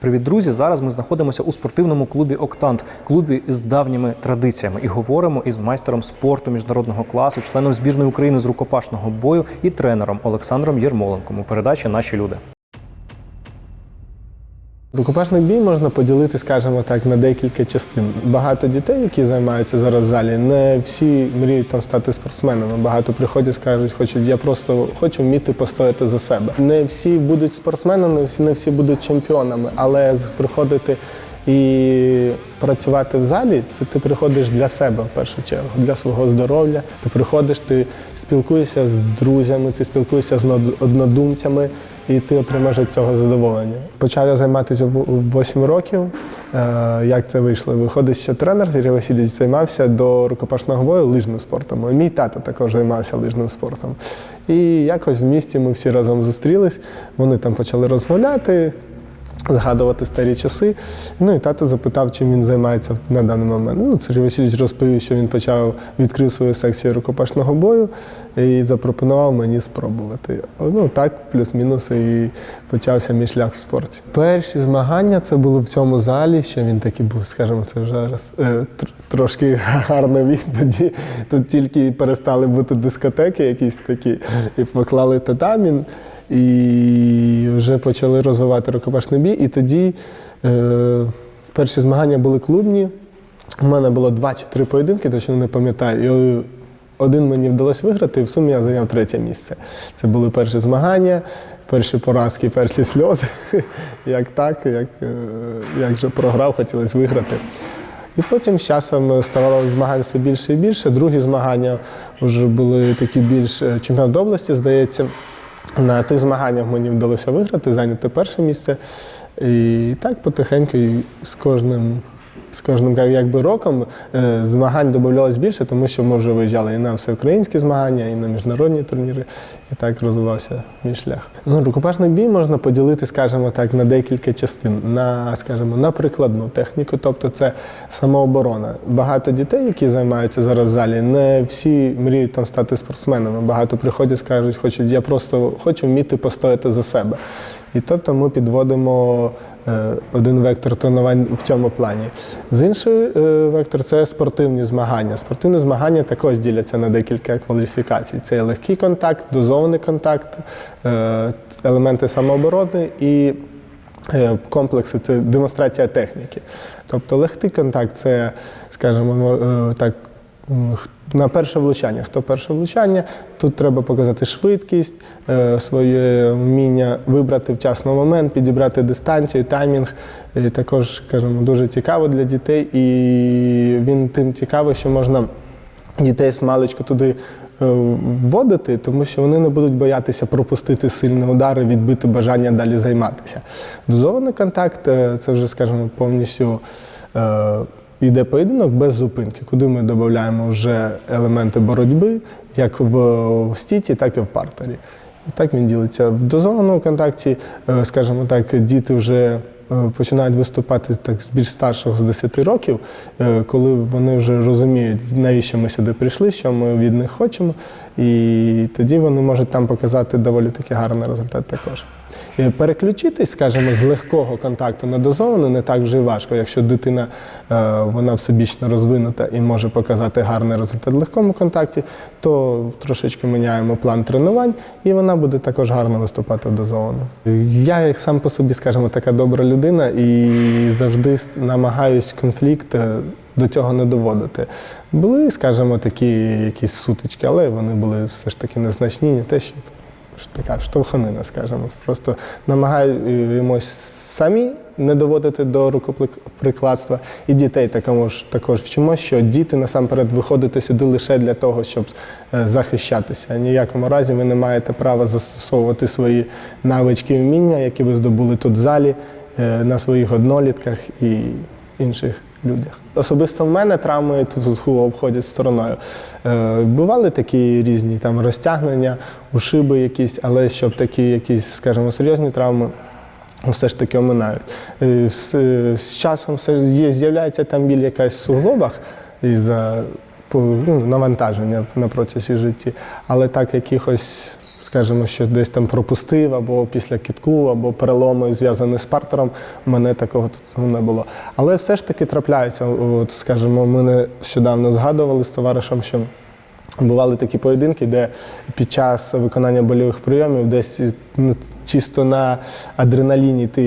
Привіт, друзі! Зараз ми знаходимося у спортивному клубі Октант, клубі з давніми традиціями, і говоримо із майстером спорту міжнародного класу, членом збірної України з рукопашного бою і тренером Олександром Єрмоленком у передачі Наші люди. Рукопашний бій можна поділити, скажімо так, на декілька частин. Багато дітей, які займаються зараз в залі, не всі мріють там стати спортсменами. Багато приходять, скажуть, хочуть, я просто хочу вміти постояти за себе. Не всі будуть спортсменами, всі, не всі будуть чемпіонами, але приходити і працювати в залі, це ти приходиш для себе в першу чергу, для свого здоров'я. Ти приходиш, ти спілкуєшся з друзями, ти спілкуєшся з нод- однодумцями, і ти отримаєш від цього задоволення. Почав я займатися в 8 років. Е, Як це вийшло? Виходить, що тренер Сергій Васильович займався до рукопашного бою лижним спортом. Мій тато також займався лижним спортом. І якось в місті ми всі разом зустрілись. Вони там почали розмовляти згадувати старі часи. Ну і тато запитав, чим він займається на даний момент. Ну, Сергій Васильович розповів, що він почав відкрив свою секцію рукопашного бою і запропонував мені спробувати. Ну так, плюс-мінус, і почався мій шлях в спорті. Перші змагання це було в цьому залі, що він такий був, скажімо, це вже раз е, трошки гарно він тоді. Тут тільки перестали бути дискотеки якісь такі, і поклали татамін. І вже почали розвивати рукопашний бій. І тоді е, перші змагання були клубні. У мене було два чи три поєдинки, точно не пам'ятаю. І один мені вдалося виграти, і в сумі я зайняв третє місце. Це були перші змагання, перші поразки, перші сльози. Як так, як, е, як же програв, хотілося виграти. І потім з часом ставало змагань все більше і більше. Другі змагання вже були такі більш е, чемпіонат області, здається. На тих змаганнях мені вдалося виграти, зайняти перше місце. І так потихеньку з кожним, з кожним якби роком е, змагань додавалось більше, тому що ми вже виїжджали і на всеукраїнські змагання, і на міжнародні турніри. І так розвивався мій шлях. Ну, рукопашний бій можна поділити, скажімо так, на декілька частин. На, скажімо, на прикладну техніку, тобто це самооборона. Багато дітей, які займаються зараз в залі, не всі мріють там стати спортсменами. Багато приходять, скажуть, хочуть, я просто хочу вміти постояти за себе. І тобто ми підводимо один вектор тренувань в цьому плані. З інший е, вектор це спортивні змагання. Спортивні змагання також діляться на декілька кваліфікацій. Це легкий контакт, дозований контакт, е, елементи самооборони і е, комплекси це демонстрація техніки. Тобто легкий контакт це, скажімо, мо- е, так. На перше влучання. Хто перше влучання? Тут треба показати швидкість, е, своє вміння вибрати вчасно момент, підібрати дистанцію, таймінг. І також, скажімо, дуже цікаво для дітей, і він тим цікавий, що можна дітей з маличку туди е, вводити, тому що вони не будуть боятися пропустити сильні удари, відбити бажання далі займатися. Дозований контакт е, це вже, скажімо, повністю. Йде поєдинок без зупинки, куди ми додаємо вже елементи боротьби, як в, в стіті, так і в партері. І так він ділиться. В дозованому контакті, е, скажімо так, діти вже е, починають виступати так з більш старших з 10 років, е, коли вони вже розуміють, навіщо ми сюди прийшли, що ми від них хочемо, і тоді вони можуть там показати доволі таки гарний результат також. Е, Переключитись, скажімо, з легкого контакту на дозований не так вже й важко. Якщо дитина е, вона всебічно розвинута і може показати гарний результат в легкому контакті, то трошечки міняємо план тренувань, і вона буде також гарно виступати в дозованому. Я, як сам по собі, скажімо, така добра людина і завжди намагаюсь конфлікт е, до цього не доводити. Були, скажімо, такі якісь сутички, але вони були все ж таки незначні, не те, що така штовханина, скажімо. Просто намагаємось самі не доводити до рукоприкладства. І дітей також, також вчимо, що діти насамперед виходити сюди лише для того, щоб е, захищатися. Ні в якому разі ви не маєте права застосовувати свої навички і вміння, які ви здобули тут в залі, е, на своїх однолітках і інших людях. Особисто в мене травми тут обходять стороною. Е, бували такі різні там розтягнення, ушиби якісь, але щоб такі якісь, скажімо, серйозні травми. Все ж таки оминають. Е, З, е, з часом все з'являється там біль якась в суглобах із-за ну, навантаження на процесі житті, але так якихось скажімо, що десь там пропустив, або після кітку, або переломи зв'язані з партером. в мене такого тут не було. Але все ж таки трапляється. От, скажімо, ми нещодавно згадували з товаришем, що Бували такі поєдинки, де під час виконання больових прийомів десь ну, чисто на адреналіні ти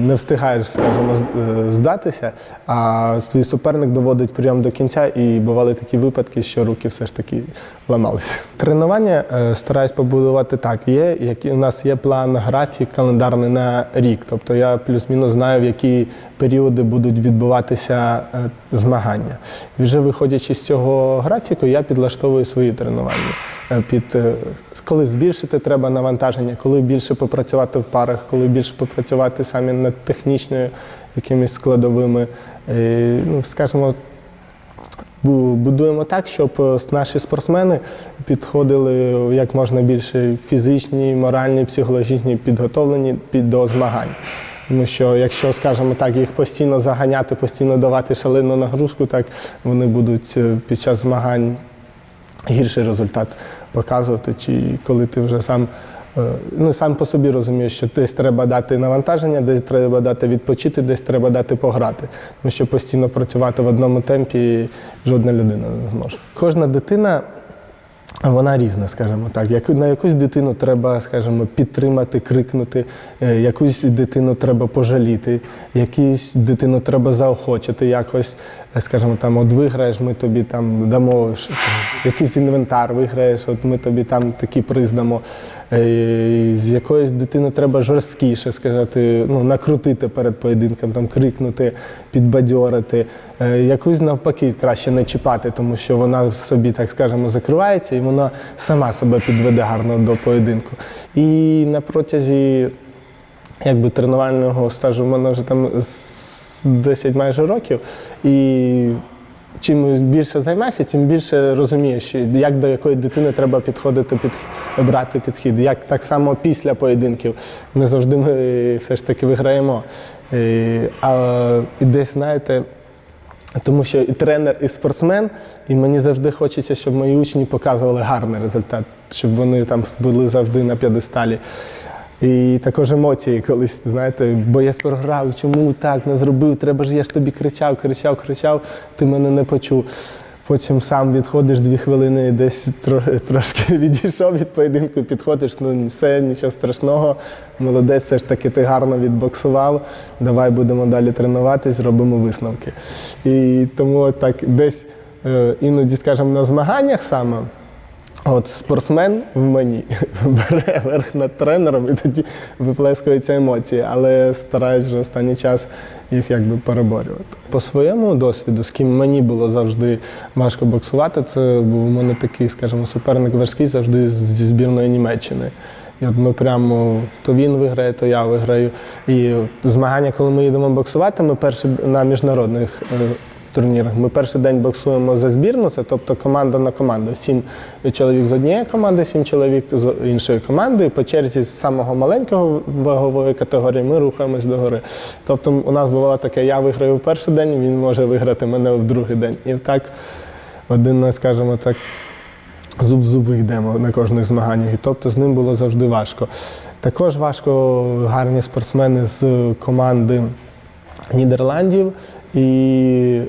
не встигаєш, скажімо, е, здатися, а твій суперник доводить прийом до кінця, і бували такі випадки, що руки все ж таки ламалися. Тренування е, стараюсь побудувати так. Є, які, у нас є план, графік календарний на рік. Тобто я плюс-мінус знаю, в які періоди будуть відбуватися е, змагання. Вже виходячи з цього графіку, я підлаштовую свої тренування. Під коли збільшити треба навантаження, коли більше попрацювати в парах, коли більше попрацювати самі над технічною якимись складовими. Е, Ну, скажімо, будуємо так, щоб е, наші спортсмени підходили як можна більше фізичні, моральні, психологічні підготовлені під до змагань. Тому що якщо, скажімо так, їх постійно заганяти, постійно давати шалену нагрузку, так вони будуть е, під час змагань гірший результат показувати, чи коли ти вже сам. е, Ну, сам по собі розумієш, що десь треба дати навантаження, десь треба дати відпочити, десь треба дати пограти. Тому що постійно працювати в одному темпі жодна людина не зможе. Кожна дитина вона різна, скажімо так. Як, на якусь дитину треба, скажімо, підтримати, крикнути, е, якусь дитину треба пожаліти, якусь дитину треба заохочити якось, е, скажімо, там, от виграєш, ми тобі там дамо якийсь інвентар, виграєш, от ми тобі там такі приз дамо. Е, З якоюсь дитиною треба жорсткіше сказати, ну, накрутити перед поєдинком, там, крикнути, підбадьорити. Е, Якусь навпаки краще не чіпати, тому що вона собі, так скажемо, закривається і вона сама себе підведе гарно до поєдинку. І на протязі якби, тренувального стажу в мене вже там з 10 майже років. І чим більше займаєшся, тим більше розумієш, як до якої дитини треба підходити, під, брати підхід. Як так само після поєдинків. Не завжди ми все ж таки виграємо. І, а, і десь, знаєте, тому що і тренер, і спортсмен, і мені завжди хочеться, щоб мої учні показували гарний результат, щоб вони там були завжди на п'єдесталі. І також емоції колись, знаєте, бо я програв, чому так не зробив, треба ж я ж тобі кричав, кричав, кричав, ти мене не почув. Потім сам відходиш дві хвилини, десь тро- трошки відійшов від поєдинку, підходиш, ну все, нічого страшного, молодець, все ж таки ти гарно відбоксував, давай будемо далі тренуватись, зробимо висновки. І тому так десь е, іноді, скажімо, на змаганнях саме. От спортсмен в мені бере верх над тренером і тоді виплескуються емоції, але стараюсь вже останній час їх якби переборювати. По своєму досвіду, з ким мені було завжди важко боксувати, це був у мене такий, скажімо, суперник важкий завжди зі збірної Німеччини. І от ми прямо то він виграє, то я виграю. І змагання, коли ми їдемо боксувати, ми перші на міжнародних е, турнірах. Ми перший день боксуємо за збірну, це тобто команда на команду. Сім чоловік з однієї команди, сім чоловік з іншої команди. І по черзі з самого маленького вагової категорії ми рухаємось до гори. Тобто у нас бувало таке, я виграю в перший день, він може виграти мене в другий день. І так один, скажімо так, зуб зуби йдемо на кожних змаганнях. І тобто з ним було завжди важко. Також важко гарні спортсмени з команди Нідерландів і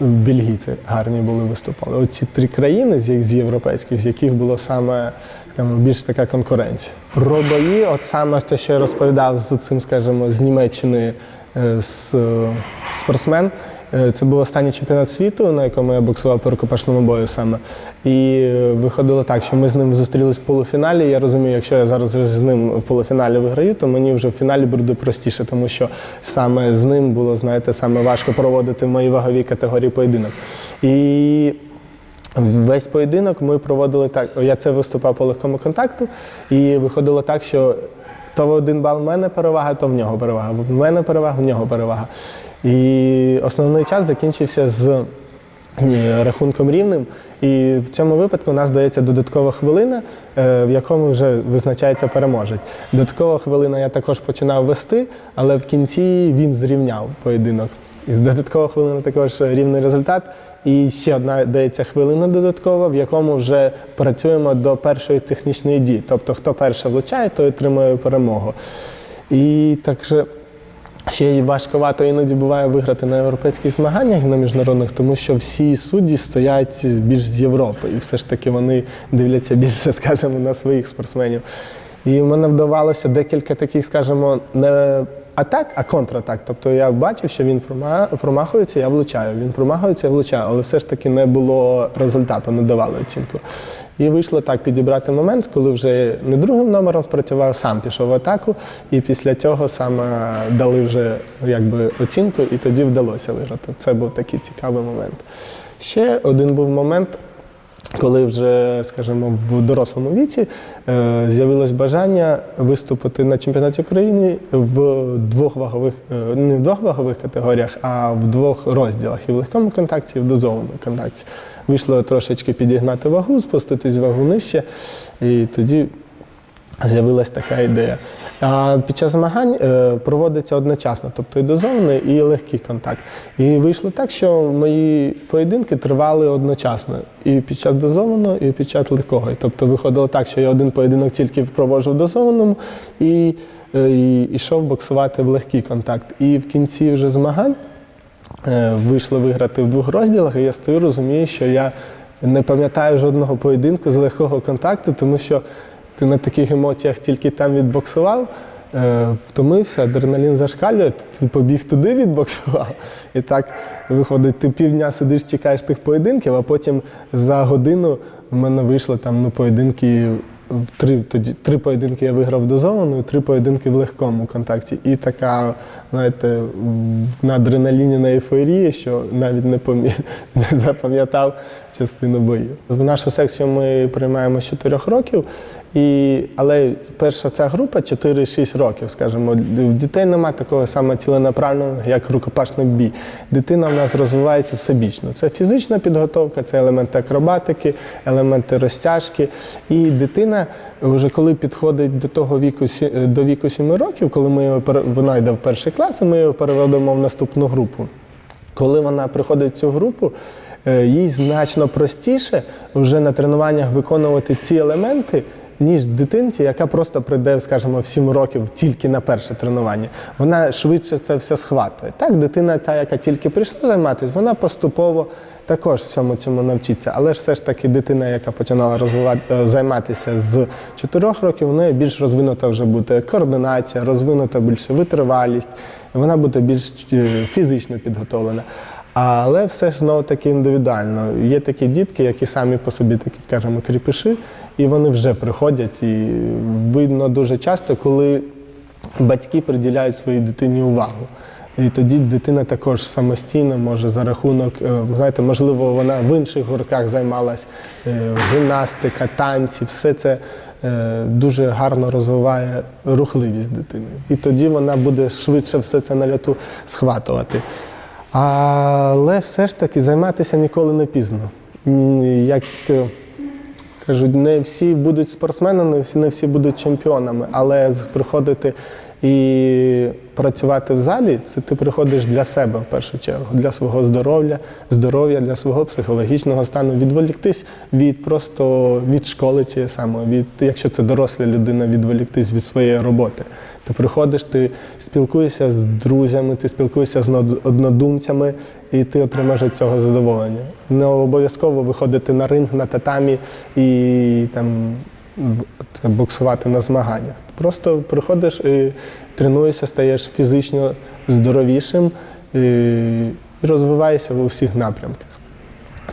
бельгійці гарні були виступали. Оці три країни з, європейських, з яких було саме скажімо, більш така конкуренція. Про бої, от саме те, що я розповідав з цим, скажімо, з Німеччини е, з, е, спортсмен. Е, Це був останній чемпіонат світу, на якому я боксував по рукопашному бою саме. І е, виходило так, що ми з ним зустрілись в полуфіналі. Я розумію, якщо я зараз з ним в полуфіналі виграю, то мені вже в фіналі буде простіше, тому що саме з ним було, знаєте, саме важко проводити в моїй ваговій категорії поєдинок. І Весь поєдинок ми проводили так. Я це виступав по легкому контакту, і виходило так, що то в один бал в мене перевага, то в нього перевага. В мене перевага, в нього перевага. І основний час закінчився з рахунком рівним. І в цьому випадку у нас дається додаткова хвилина, е, в якому вже визначається переможець. Додаткова хвилина я також починав вести, але в кінці він зрівняв поєдинок. І з додаткова хвилина також рівний результат. І ще одна дається хвилина додаткова, в якому вже працюємо до першої технічної дії. Тобто, хто перше влучає, той отримує перемогу. І також ще й важковато іноді буває виграти на європейських змаганнях і на міжнародних, тому що всі судді стоять більш з Європи, і все ж таки вони дивляться більше, скажімо, на своїх спортсменів. І в мене вдавалося декілька таких, скажімо, не атак, а контратак. Тобто я бачив, що він промахується, я влучаю. Він промахується, я влучаю, але все ж таки не було результату, не давали оцінку. І вийшло так підібрати момент, коли вже не другим номером спрацював, сам пішов в атаку, і після цього саме дали вже якби оцінку, і тоді вдалося виграти. Це був такий цікавий момент. Ще один був момент, коли вже, скажімо, в дорослому віці е, з'явилось бажання виступити на чемпіонаті України в двох вагових, е, не в двох вагових категоріях, а в двох розділах і в легкому контакті, і в дозованому контакті. Вийшло трошечки підігнати вагу, спуститись вагу нижче, і тоді з'явилась така ідея. А під час змагань е, проводиться одночасно, тобто і дозований, і легкий контакт. І вийшло так, що мої поєдинки тривали одночасно і під час дозованого, і під час легкого. І Тобто виходило так, що я один поєдинок тільки проводжу в дозованому і, е, йшов боксувати в легкий контакт. І в кінці вже змагань е, вийшло виграти в двох розділах, і я стою, розумію, що я не пам'ятаю жодного поєдинку з легкого контакту, тому що ти на таких емоціях тільки там відбоксував, е, втомився, адреналін зашкалює, ти побіг туди відбоксував. І так виходить, ти півдня сидиш, чекаєш тих поєдинків, а потім за годину в мене вийшло там ну, поєдинки. Три, тоді, три поєдинки я виграв дозовану, три поєдинки в легкому контакті. І така, знаєте, на адреналіні на ейфорії, що навіть не, не запам'ятав частину боїв. В нашу секцію ми приймаємо з 4 років, і... але перша ця група 4-6 років, скажімо. В дітей немає такого саме ціленаправленого, як рукопашний бій. Дитина в нас розвивається всебічно. Це фізична підготовка, це елементи акробатики, елементи розтяжки. І дитина, вже коли підходить до того віку, до віку 7 років, коли ми його вона йде в перший клас, і ми його переведемо в наступну групу. Коли вона приходить в цю групу, їй значно простіше вже на тренуваннях виконувати ці елементи, ніж дитинці, яка просто прийде, скажімо, в 7 років тільки на перше тренування. Вона швидше це все схватує. Так, дитина, та, яка тільки прийшла займатися, вона поступово також всьому цьому навчиться. Але ж все ж таки дитина, яка починала розвивати, е, займатися з 4 років, в неї більш розвинута вже буде координація, розвинута більше витривалість, вона буде більш е, фізично підготовлена. Але все ж знову таки індивідуально. Є такі дітки, які самі по собі такі, скажімо, кріпиші, і вони вже приходять. І видно дуже часто, коли батьки приділяють своїй дитині увагу. І тоді дитина також самостійно може за рахунок, е, знаєте, можливо, вона в інших гурках займалась, е, гімнастика, танці, все це е, дуже гарно розвиває рухливість дитини. І тоді вона буде швидше все це на льоту схватувати. Але все ж таки займатися ніколи не пізно. Як е, кажуть, не всі будуть спортсменами, не всі, будуть чемпіонами, але приходити і працювати в залі, це ти приходиш для себе в першу чергу, для свого здоров'я, здоров'я, для свого психологічного стану, відволіктись від просто від школи цієї самої, від якщо це доросла людина, відволіктись від своєї роботи. Ти приходиш, ти спілкуєшся з друзями, ти спілкуєшся з нод- однодумцями, і ти отримаєш від цього задоволення. Не обов'язково виходити на ринг на татамі і там боксувати на змаганнях. Просто приходиш і тренуєшся, стаєш фізично здоровішим і, розвиваєшся у всіх напрямках.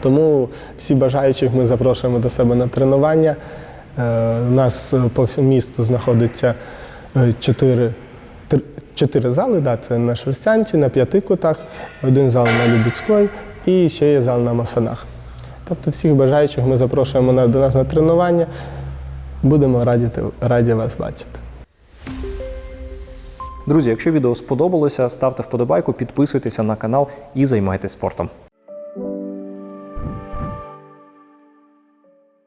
Тому всі бажаючих ми запрошуємо до себе на тренування. Е, У нас по місту знаходиться е, чотири, чотири зали, да, це на Шерстянці, на п'яти кутах, один зал на Любецької і ще є зал на Масанах. Тобто всіх бажаючих ми запрошуємо до нас на тренування. Будемо раді, раді вас бачити. Друзі, якщо відео сподобалося, ставте вподобайку, підписуйтеся на канал і займайтесь спортом.